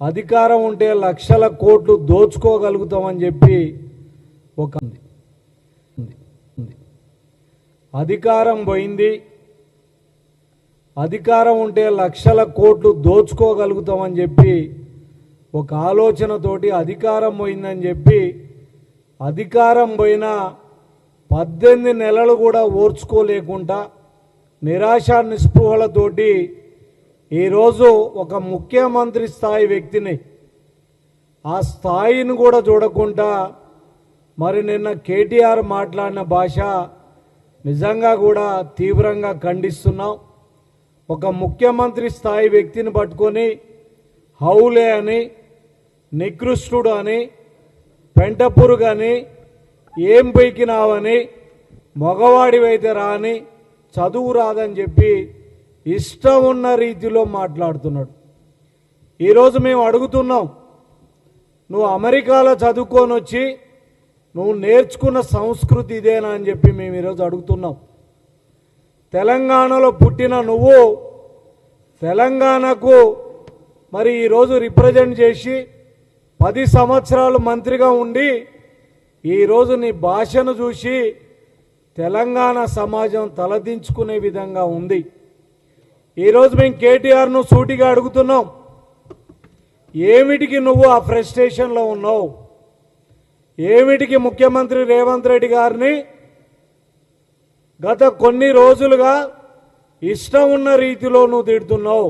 అధికారం ఉంటే లక్షల కోట్లు దోచుకోగలుగుతామని చెప్పి ఒక అధికారం పోయింది. అధికారం ఉంటే లక్షల కోట్లు దోచుకోగలుగుతామని చెప్పి ఒక ఆలోచనతోటి అధికారం పోయిందని చెప్పి అధికారం పోయిన పద్దెనిమిది నెలలు కూడా ఓర్చుకోలేకుండా నిరాశ నిస్పృహలతోటి ఈరోజు ఒక ముఖ్యమంత్రి స్థాయి వ్యక్తిని ఆ స్థాయిని కూడా చూడకుండా మరి నిన్న కేటీఆర్ మాట్లాడిన భాష నిజంగా కూడా తీవ్రంగా ఖండిస్తున్నాం. ఒక ముఖ్యమంత్రి స్థాయి వ్యక్తిని పట్టుకొని హౌలే అని నికృష్టుడు అని పెంటపురుగని అని ఏం పైకినావని మగవాడివైతే రాని చదువు రాదని చెప్పి ఇష్టం ఉన్న రీతిలో మాట్లాడుతున్నాడు. ఈరోజు మేము అడుగుతున్నాం నువ్వు అమెరికాలో చదువుకొని వచ్చి నువ్వు నేర్చుకున్న సంస్కృతి ఇదేనా అని చెప్పి మేము ఈరోజు అడుగుతున్నాం. తెలంగాణలో పుట్టిన నువ్వు తెలంగాణకు మరి ఈరోజు రిప్రజెంట్ చేసి పది సంవత్సరాలు మంత్రిగా ఉండి ఈరోజు నీ భాషను చూసి తెలంగాణ సమాజం తలదించుకునే విధంగా ఉంది. ఈరోజు మేము కేటీఆర్ను సూటిగా అడుగుతున్నాం. ఏమిటికి నువ్వు ఆ ఫ్రస్ట్రేషన్లో ఉన్నావు? ఏమిటికి ముఖ్యమంత్రి రేవంత్ రెడ్డి గారిని గత కొన్ని రోజులుగా ఇష్టం ఉన్న రీతిలో నువ్వు తిడుతున్నావు?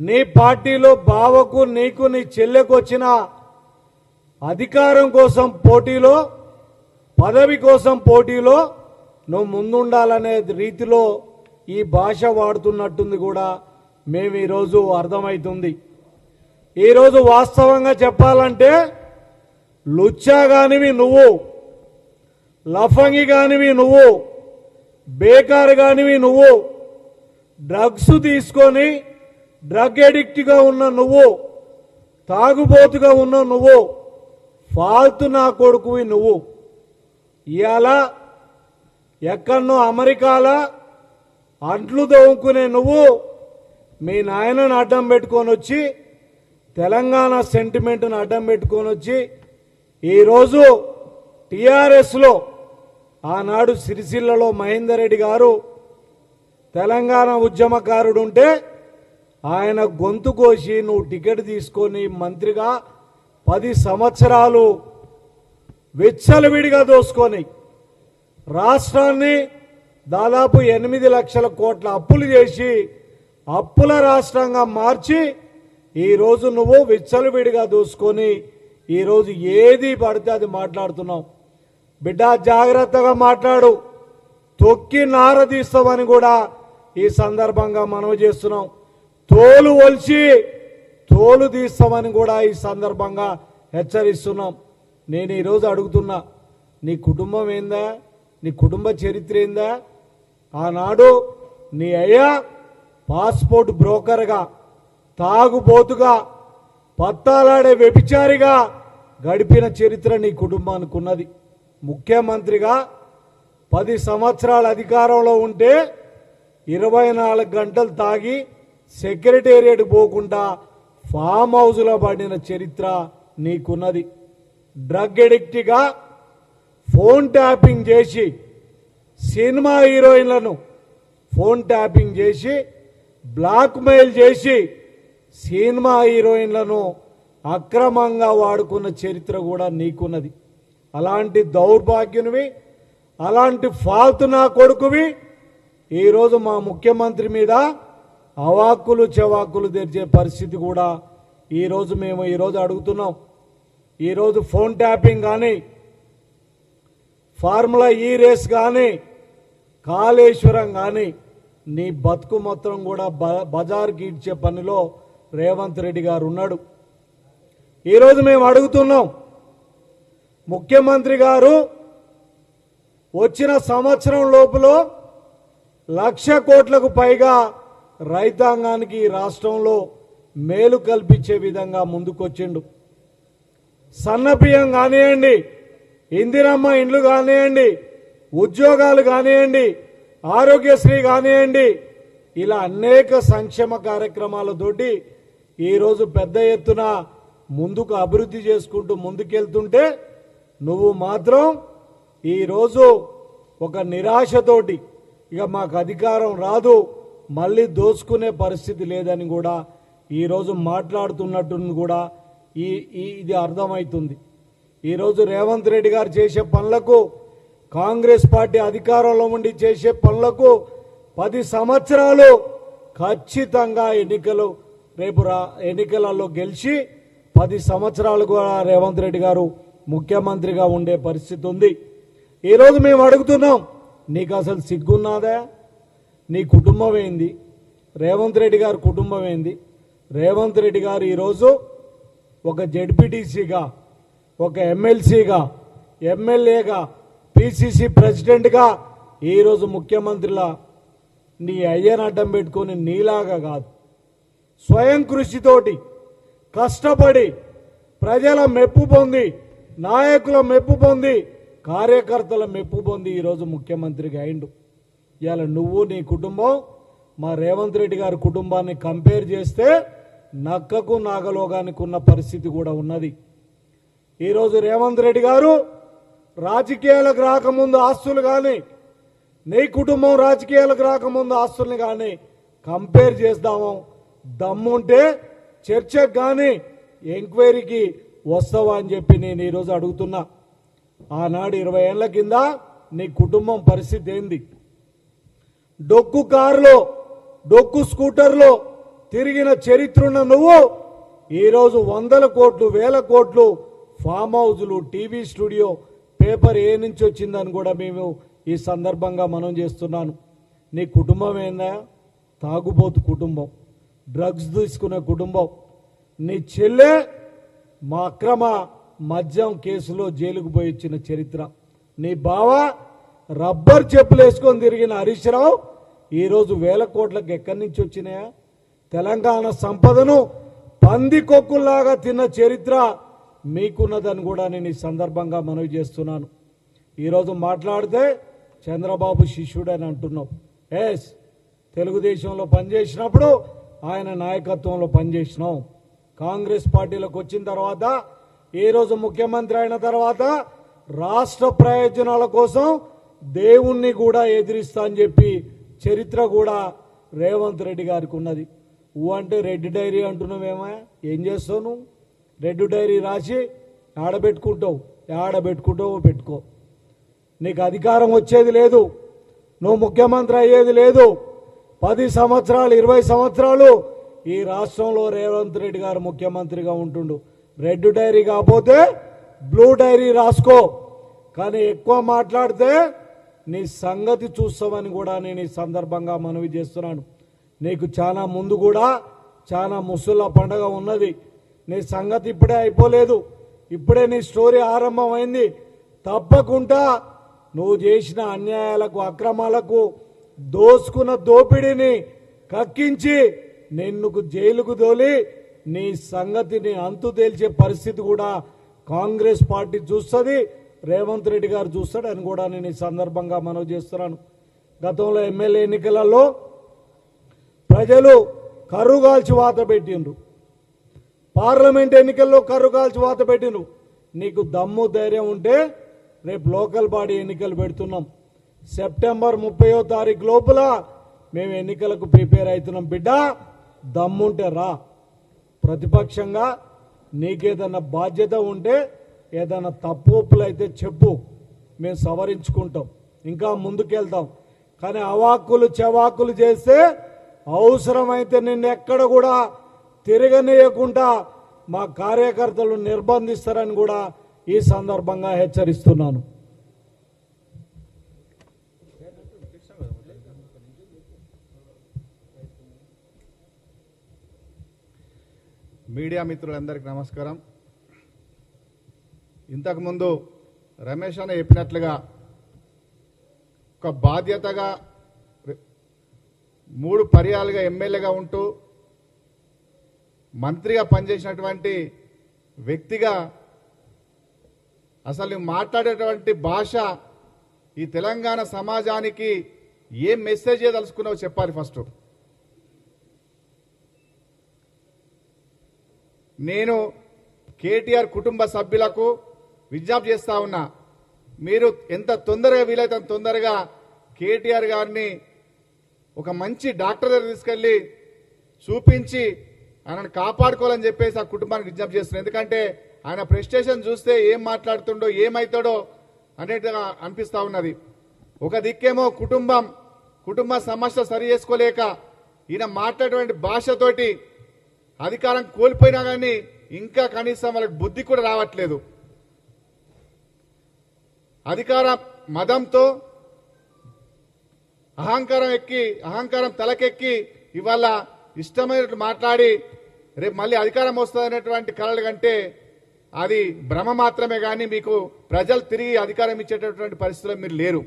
నీ పార్టీలో బావకు నీకు నీ చెల్లెకు వచ్చిన అధికారం కోసం పోటీలో పదవి కోసం పోటీలో నువ్వు ముందుండాలనే రీతిలో ఈ భాష వాడుతున్నట్టుంది కూడా మేము ఈరోజు అర్థమవుతుంది ఈరోజు వాస్తవంగా చెప్పాలంటే లుచ్చా కానివి నువ్వు లఫంగి కానివి నువ్వు బేకార్ కానివి నువ్వు డ్రగ్స్ తీసుకొని డ్రగ్ ఎడిక్ట్గా ఉన్న నువ్వు తాగుబోతుగా ఉన్న నువ్వు ఫాల్తు నా కొడుకువి నువ్వు. ఇవాళ ఎక్కడనో అమెరికాలో అంట్లు దవ్వుకునే నువ్వు మీ నాయనను అడ్డం పెట్టుకొని వచ్చి తెలంగాణ సెంటిమెంట్ను అడ్డం పెట్టుకొని వచ్చి ఈరోజు టిఆర్ఎస్లో ఆనాడు సిరిసిల్లలో మహేందర్ రెడ్డి గారు తెలంగాణ ఉద్యమకారుడు ఉంటే ఆయన గొంతు కోసి నువ్వు టికెట్ తీసుకొని మంత్రిగా పది సంవత్సరాలు వెచ్చలవిడిగా దోసుకొని రాష్ట్రాన్ని దాదాపు ఎనిమిది లక్షల కోట్ల అప్పులు చేసి అప్పుల రాష్ట్రంగా మార్చి ఈరోజు నువ్వు విచ్చలవిడిగా దూసుకొని ఈరోజు ఏది పడితే అది మాట్లాడుతున్నావు. బిడ్డ జాగ్రత్తగా మాట్లాడు. తొక్కి నారదీస్తామని కూడా ఈ సందర్భంగా మనవి చేస్తున్నాం తోలు ఒలిచి తోలు తీస్తామని కూడా ఈ సందర్భంగా హెచ్చరిస్తున్నాం. నేను ఈరోజు అడుగుతున్నా నీ కుటుంబం ఏందా? నీ కుటుంబ చరిత్ర ఏందా? ఆనాడు నీ అయ్యా పాస్పోర్ట్ బ్రోకర్గా తాగుబోతుగా పత్తాలాడే వ్యభిచారిగా గడిపిన చరిత్ర నీ కుటుంబానికి ఉన్నది ముఖ్యమంత్రిగా పది సంవత్సరాల అధికారంలో ఉంటే ఇరవై నాలుగు గంటలు తాగి సెక్రటేరియట్ పోకుండా ఫామ్ హౌస్లో పడిన చరిత్ర నీకున్నది. డ్రగ్ ఎడిక్ట్గా ఫోన్ ట్యాపింగ్ చేసి సినిమా హీరోయిన్లను ఫోన్ ట్యాపింగ్ చేసి బ్లాక్ మెయిల్ చేసి సినిమా హీరోయిన్లను అక్రమంగా వాడుకున్న చరిత్ర కూడా నీకున్నది. అలాంటి దౌర్భాగ్యునివి అలాంటి ఫాల్తు నా కొడుకువి ఈరోజు మా ముఖ్యమంత్రి మీద అవాక్కులు చెవాక్కులు తెరిచే పరిస్థితి కూడా ఈరోజు మేము ఈరోజు అడుగుతున్నాం. ఈరోజు ఫోన్ ట్యాపింగ్ కానీ ఫార్ములా ఈ రేస్ కానీ కాళేశ్వరం కానీ నీ బతుకు మొత్తం కూడా బ- బజార్కి ఇచ్చే పనిలో రేవంత్ రెడ్డి గారు ఉన్నాడు. ఈరోజు మేము అడుగుతున్నాం ముఖ్యమంత్రి గారు వచ్చిన సంవత్సరం లోపల లక్ష కోట్లకు పైగా రైతాంగానికి రాష్ట్రంలో మేలు కల్పించే విధంగా ముందుకొచ్చిండు. సన్నపియం కానివ్వండి ఇందిరమ్మ ఇండ్లు కానివ్వండి ఉద్యోగాలు కానివ్వండి ఆరోగ్యశ్రీ కానివ్వండి ఇలా అనేక సంక్షేమ కార్యక్రమాలతోటి ఈరోజు పెద్ద ఎత్తున ముందుకు అభివృద్ధి చేసుకుంటూ ముందుకెళ్తుంటే నువ్వు మాత్రం ఈరోజు ఒక నిరాశతోటి ఇక మాకు అధికారం రాదు మళ్ళీ దోచుకునే పరిస్థితి లేదని కూడా ఈరోజు మాట్లాడుతున్నట్టు కూడా ఈ ఈ- ఇది అర్థమవుతుంది. ఈరోజు రేవంత్ రెడ్డి గారు చేసే పనులకు కాంగ్రెస్ పార్టీ అధికారంలో ఉండి చేసే పనులకు పది సంవత్సరాలు ఖచ్చితంగా ఎన్నికలు రేపు రా ఎన్నికలలో గెలిచి పది సంవత్సరాలు కూడా రేవంత్ రెడ్డి గారు ముఖ్యమంత్రిగా ఉండే పరిస్థితి ఉంది. ఈరోజు మేము అడుగుతున్నాం నీకు అసలు సిగ్గున్నాదా? నీ కుటుంబం ఏంది? రేవంత్ రెడ్డి గారి కుటుంబం ఏంది? రేవంత్ రెడ్డి గారు ఈరోజు ఒక జడ్పీటీసీగా ఒక ఎమ్మెల్సీగా ఎమ్మెల్యేగా పిసిసి ప్రెసిడెంట్గా ఈరోజు ముఖ్యమంత్రిలా నీ అయ్యను అడ్డం పెట్టుకొని నీలాగా కాదు. స్వయం కృషితోటి కష్టపడి ప్రజల మెప్పు పొంది నాయకుల మెప్పు పొంది కార్యకర్తల మెప్పు పొంది ఈరోజు ముఖ్యమంత్రిగా అయిండు. ఇవాళ నువ్వు నీ కుటుంబం మా రేవంత్ రెడ్డి గారి కుటుంబాన్ని కంపేర్ చేస్తే నక్కకు నాగలోగానికి ఉన్న పరిస్థితి కూడా ఉన్నది. ఈరోజు రేవంత్ రెడ్డి గారు రాజకీయాలకు రాకముందు ఆస్తులు కానీ నీ కుటుంబం రాజకీయాలకు రాకముందు ఆస్తుల్ని కానీ కంపేర్ చేస్తాము దమ్ముంటే చర్చకు కానీ ఎంక్వైరీకి వస్తావా అని చెప్పి నేను ఈరోజు అడుగుతున్నా. ఆనాడు ఇరవై ఏళ్ళ కింద నీ కుటుంబం పరిస్థితి ఏంది? డొక్కు కారులో డొక్కు స్కూటర్లో తిరిగిన చరిత్రున్న నువ్వు ఈరోజు వందల కోట్లు వేల కోట్లు ఫామ్ హౌజులు టీవీ స్టూడియో పేపర్ ఏ నుంచి వచ్చిందని కూడా మేము ఈ సందర్భంగా మనం చేస్తున్నాను. నీ కుటుంబం ఏందా? తాగుబోతు కుటుంబం. డ్రగ్స్ తీసుకునే కుటుంబం. నీ చెల్లె మా అక్రమ మద్యం కేసులో జైలుకు పోయి ఇచ్చిన చరిత్ర. నీ బావ రబ్బర్ చెప్పులు వేసుకొని తిరిగిన హరీష్ రావు ఈరోజు వేల కోట్లకు ఎక్కడి నుంచి వచ్చినాయా? తెలంగాణ సంపదను పంది కొక్కుల్లాగా తిన్న చరిత్ర మీకున్నదని కూడా నేను ఈ సందర్భంగా మనవి చేస్తున్నాను. ఈరోజు మాట్లాడితే చంద్రబాబు శిష్యుడని అంటున్నావు ఎస్ తెలుగుదేశంలో పనిచేసినప్పుడు ఆయన నాయకత్వంలో పనిచేసినాం. కాంగ్రెస్ పార్టీలోకి వచ్చిన తర్వాత ఏ రోజు ముఖ్యమంత్రి అయిన తర్వాత రాష్ట్ర ప్రయోజనాల కోసం దేవుణ్ణి కూడా ఎదిరిస్తా అని చెప్పి చరిత్ర కూడా రేవంత్ రెడ్డి గారికి ఉన్నది. ఊ అంటే రెడ్డి డైరీ అంటున్నావేమా ఏం చేస్తావు నువ్వు? రెడ్ డైరీ రాసి ఆడబెట్టుకుంటావు. ఆడబెట్టుకుంటావు పెట్టుకో. నీకు అధికారం వచ్చేది లేదు. నువ్వు ముఖ్యమంత్రి అయ్యేది లేదు. పది సంవత్సరాలు ఇరవై సంవత్సరాలు ఈ రాష్ట్రంలో రేవంత్ రెడ్డి గారు ముఖ్యమంత్రిగా ఉంటుండు. రెడ్ డైరీ కాకపోతే బ్లూ డైరీ రాసుకో. కానీ ఎక్కువ మాట్లాడితే నీ సంగతి చూస్తామని కూడా నేను ఈ సందర్భంగా మనవి చేస్తున్నాను. నీకు చాలా ముందు కూడా చాలా ముసుల పండగ ఉన్నది. నీ సంగతి ఇప్పుడే అయిపోలేదు. ఇప్పుడే నీ స్టోరీ ఆరంభమైంది. తప్పకుండా నువ్వు చేసిన అన్యాయాలకు అక్రమాలకు దోసుకున్న దోపిడీని కక్కించి నిన్నుకు జైలుకు దోలి నీ సంగతిని అంతు తేల్చే పరిస్థితి కూడా కాంగ్రెస్ పార్టీ చూస్తుంది రేవంత్ రెడ్డి గారు చూస్తాడు అని కూడా నేను ఈ సందర్భంగా మనవి చేస్తున్నాను. గతంలో ఎమ్మెల్యే ఎన్నికలలో ప్రజలు కరుగాల్చి వాత పెట్టిండ్రు. పార్లమెంట్ ఎన్నికల్లో కర్రు కాల్చి వాత పెట్టిను నీకు దమ్ము ధైర్యం ఉంటే రేపు లోకల్ బాడీ ఎన్నికలు పెడుతున్నాం. సెప్టెంబర్ ముప్పయో తారీఖు లోపల మేము ఎన్నికలకు ప్రిపేర్ అవుతున్నాం బిడ్డ. దమ్ముంటే రా. ప్రతిపక్షంగా నీకేదన్నా బాధ్యత ఉంటే ఏదైనా తప్పులు అయితే చెప్పు. మేము సవరించుకుంటాం. ఇంకా ముందుకెళ్తాం. కానీ అవాక్కులు చెవాకులు చేస్తే అవసరమైతే నిన్ను ఎక్కడ కూడా తిరగనీయకుండా మా కార్యకర్తలు నిర్బంధిస్తారని కూడా ఈ సందర్భంగా హెచ్చరిస్తున్నాను. మీడియా మిత్రులందరికీ నమస్కారం. ఇంతకుముందు రమేష్ అన్న చెప్పినట్లుగా ఒక బాధ్యతగా మూడు పర్యాలుగా ఎమ్మెల్యేగా ఉంటూ మంత్రిగా పనిచేసినటువంటి వ్యక్తిగా అసలు మాట్లాడేటువంటి భాష ఈ తెలంగాణ సమాజానికి ఏ మెసేజ్ తలుసుకున్నావు చెప్పాలి ఫస్ట్. నేను కేటీఆర్ కుటుంబ సభ్యులకు విజ్ఞప్తి చేస్తా ఉన్నా మీరు ఎంత తొందరగా వీలైతే అంత తొందరగా కేటీఆర్ గారిని ఒక మంచి డాక్టర్ దగ్గర తీసుకెళ్ళి చూపించి ఆయనను కాపాడుకోవాలని చెప్పేసి ఆ కుటుంబానికి విజ్ఞప్తి చేస్తున్నాను ఎందుకంటే ఆయన ప్రెస్టేషన్ చూస్తే ఏం మాట్లాడుతుండో ఏమవుతాడో అనేట్టుగా అనిపిస్తూ ఉన్నది. ఒక దిక్కేమో కుటుంబం కుటుంబ సమస్య సరి చేసుకోలేక ఈయన మాట్లాడేటువంటి భాషతోటి అధికారం కోల్పోయినా కానీ ఇంకా కనీసం వాళ్ళకి బుద్ధి కూడా రావట్లేదు. అధికార మదంతో అహంకారం ఎక్కి అహంకారం తలకెక్కి ఇవాళ ఇష్టమైనట్టు మాట్లాడి రేపు మళ్ళీ అధికారం వస్తుందనేటువంటి కలలు కంటే అది భ్రమ మాత్రమే కానీ మీకు ప్రజలు తిరిగి అధికారం ఇచ్చేటటువంటి పరిస్థితుల్లో మీరు లేరు.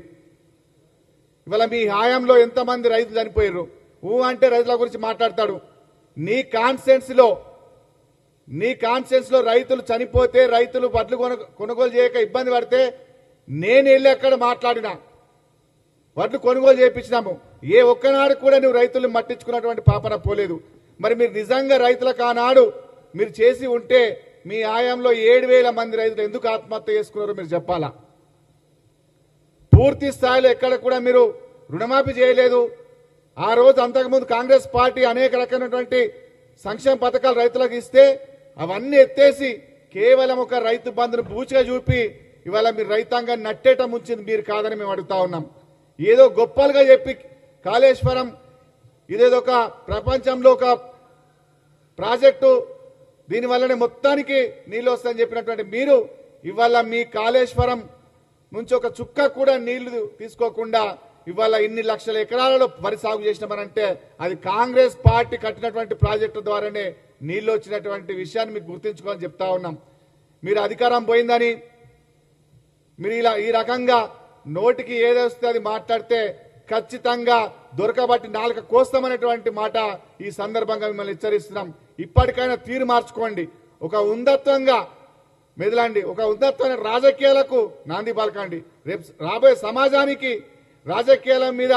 ఇవాళ మీ హాయంలో ఎంతమంది రైతులు చనిపోయారు ఊ అంటే రైతుల గురించి మాట్లాడతాడు. నీ కాన్సెన్స్లో నీ కాన్స్టెన్సీలో రైతులు చనిపోతే రైతులు వడ్లు కొను కొనుగోలు చేయక ఇబ్బంది పడితే నేను వెళ్ళి అక్కడ మాట్లాడినా. వడ్లు కొనుగోలు చేయించినాము. ఏ ఒక్కనాడు కూడా నువ్వు రైతులను మట్టించుకున్నటువంటి పాపన పోలేదు. మరి మీరు నిజంగా రైతులకు ఆనాడు మీరు చేసి ఉంటే మీ ఆయంలో ఏడు వేల మంది రైతులు ఎందుకు ఆత్మహత్య చేసుకున్నారో మీరు చెప్పాలా? పూర్తి స్థాయిలో ఎక్కడ కూడా మీరు రుణమాఫీ చేయలేదు. ఆ రోజు అంతకుముందు కాంగ్రెస్ పార్టీ అనేక రకమైనటువంటి సంక్షేమ పథకాలు రైతులకు ఇస్తే అవన్నీ ఎత్తేసి కేవలం ఒక రైతు బంధును బూచిగా చూపి ఇవాళ మీరు రైతాంగాన్ని నట్టేట ముంచింది మీరు కాదని మేము అడుగుతా ఉన్నాం. ఏదో గొప్పలుగా చెప్పి కాళేశ్వరం ఇదేదో ఒక ప్రపంచంలో ఒక ప్రాజెక్టు దీనివల్లనే మొత్తానికి నీళ్ళు వస్తాయని చెప్పినటువంటి మీరు ఇవాళ మీ కాళేశ్వరం నుంచి ఒక చుక్క కూడా నీళ్ళు తీసుకోకుండా ఇవాళ ఇన్ని లక్షల ఎకరాలలో వరి సాగు చేసినామనంటే అది కాంగ్రెస్ పార్టీ కట్టినటువంటి ప్రాజెక్టు ద్వారానే నీళ్ళు వచ్చినటువంటి విషయాన్ని మీకు గుర్తించుకోవాలని చెప్తా ఉన్నాం. మీరు అధికారం పోయిందని మీరు ఇలా ఈ రకంగా నోటికి ఏదొస్తే అది మాట్లాడితే ఖచ్చితంగా దొరకబట్టి నాలుక కోస్తామనేటువంటి మాట ఈ సందర్భంగా మిమ్మల్ని హెచ్చరిస్తున్నాం. ఇప్పటికైనా తీరు మార్చుకోండి. ఒక ఉందత్వంగా మెదలండి ఒక ఉన్నతమైన రాజకీయాలకు నాంది పలకండి. రేపు రాబోయే సమాజానికి రాజకీయాల మీద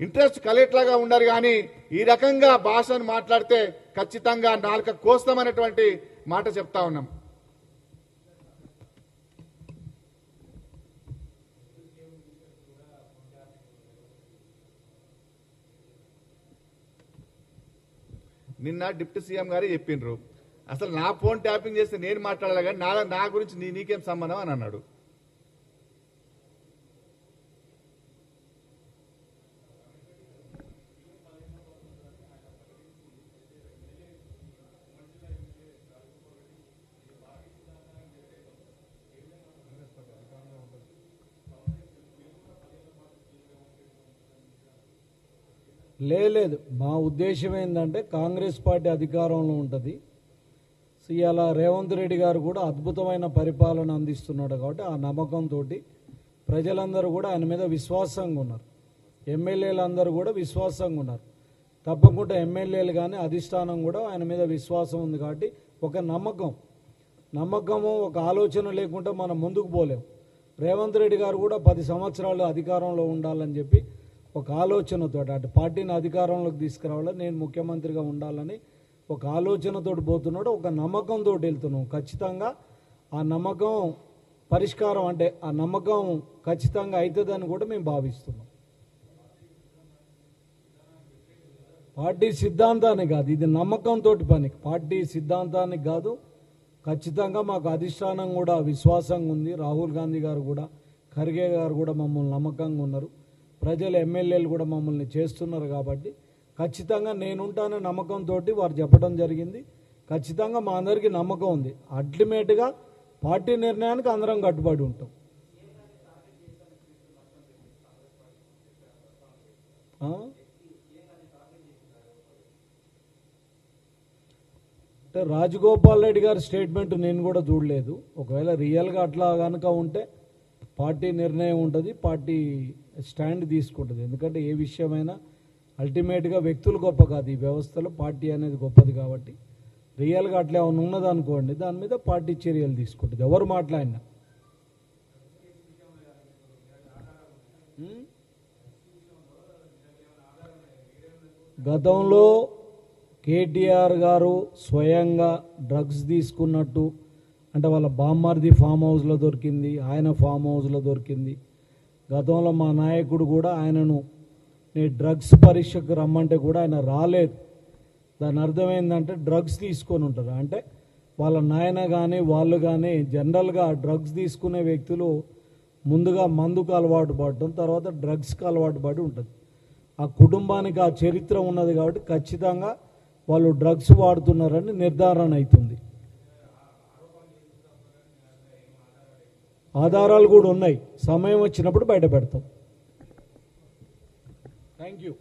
ఇంట్రెస్ట్ కలిగేట్లాగా ఉండాలి కానీ ఈ రకంగా భాషను మాట్లాడితే ఖచ్చితంగా నాలుక కోస్తామనేటువంటి మాట చెప్తా ఉన్నాం. నిన్న డిప్యూటీ సీఎం గారే చెప్పిండ్రు. అసలు నా ఫోన్ ట్యాపింగ్ చేస్తే నేను మాట్లాడాలి కానీ నా నా గురించి నీ నీకేం సంబంధం అని అన్నాడు. లేదు మా ఉద్దేశం ఏంటంటే కాంగ్రెస్ పార్టీ అధికారంలో ఉంటుంది. సో ఇవాళ రేవంత్ రెడ్డి గారు కూడా అద్భుతమైన పరిపాలన అందిస్తున్నాడు కాబట్టి ఆ నమ్మకంతో ప్రజలందరూ కూడా ఆయన మీద విశ్వాసంగా ఉన్నారు. ఎమ్మెల్యేలు అందరూ కూడా విశ్వాసంగా ఉన్నారు. తప్పకుండా ఎమ్మెల్యేలు కానీ అధిష్టానం కూడా ఆయన మీద విశ్వాసం ఉంది కాబట్టి ఒక నమ్మకం. నమ్మకము ఒక ఆలోచన లేకుండా మనం ముందుకు పోలేం. రేవంత్ రెడ్డి గారు కూడా పది సంవత్సరాలు అధికారంలో ఉండాలని చెప్పి ఒక ఆలోచనతో అటు పార్టీని అధికారంలోకి తీసుకురావాలని నేను ముఖ్యమంత్రిగా ఉండాలని ఒక ఆలోచనతో పోతున్నాడు ఒక నమ్మకంతో వెళ్తున్నాం. ఖచ్చితంగా ఆ నమ్మకం పరిష్కారం అంటే ఆ నమ్మకం ఖచ్చితంగా అవుతుందని కూడా మేము భావిస్తున్నాం. పార్టీ సిద్ధాంతానికి కాదు ఇది నమ్మకంతో పని. పార్టీ సిద్ధాంతానికి కాదు ఖచ్చితంగా మాకు అధిష్టానం కూడా విశ్వాసంగా ఉంది. రాహుల్ గాంధీ గారు కూడా ఖర్గే గారు కూడా మమ్మల్ని నమ్మకంగా ఉన్నారు. ప్రజలు ఎమ్మెల్యేలు కూడా మమ్మల్ని చేస్తున్నారు కాబట్టి ఖచ్చితంగా నేనుంటానే నమ్మకంతో వారు చెప్పడం జరిగింది. ఖచ్చితంగా మా అందరికీ నమ్మకం ఉంది. అల్టిమేట్గా పార్టీ నిర్ణయానికి అందరం కట్టుబడి ఉంటాం. అంటే రాజగోపాల్ రెడ్డి గారి స్టేట్మెంట్ నేను కూడా చూడలేదు. ఒకవేళ రియల్గా అట్లా కనుక ఉంటే పార్టీ నిర్ణయం ఉంటుంది. పార్టీ స్టాండ్ తీసుకుంటుంది. ఎందుకంటే ఏ విషయమైనా అల్టిమేట్గా వ్యక్తులు గొప్ప కాదు. ఈ వ్యవస్థలో పార్టీ అనేది గొప్పది కాబట్టి. రియల్గా అట్లా ఏమైనా ఉన్నదనుకోండి దాని మీద పార్టీ చర్యలు తీసుకుంటుంది. ఎవరు మాట్లాడినా. Hmm? గతంలో కేటీఆర్ గారు స్వయంగా డ్రగ్స్ తీసుకున్నట్టు అంటే వాళ్ళ బామ్మార్ది ఫామ్ హౌస్లో దొరికింది ఆయన ఫామ్ హౌస్లో దొరికింది. గతంలో మా నాయకుడు కూడా ఆయనను నేను డ్రగ్స్ పరీక్షకు రమ్మంటే కూడా ఆయన రాలేదు. దాని అర్థం ఏంటంటే డ్రగ్స్ తీసుకొని ఉంటారు. అంటే వాళ్ళ నాయన కానీ వాళ్ళు కానీ జనరల్గా డ్రగ్స్ తీసుకునే వ్యక్తులు ముందుగా మందుకు అలవాటు పడటం తర్వాత డ్రగ్స్కి అలవాటు పడి ఉంటుంది. ఆ కుటుంబానికి ఆ చరిత్ర ఉన్నది కాబట్టి ఖచ్చితంగా వాళ్ళు డ్రగ్స్ వాడుతున్నారని నిర్ధారణ అవుతుంది. ఆధారాలు కూడా ఉన్నాయి. సమయం వచ్చినప్పుడు బయట పెడతాం. Thank you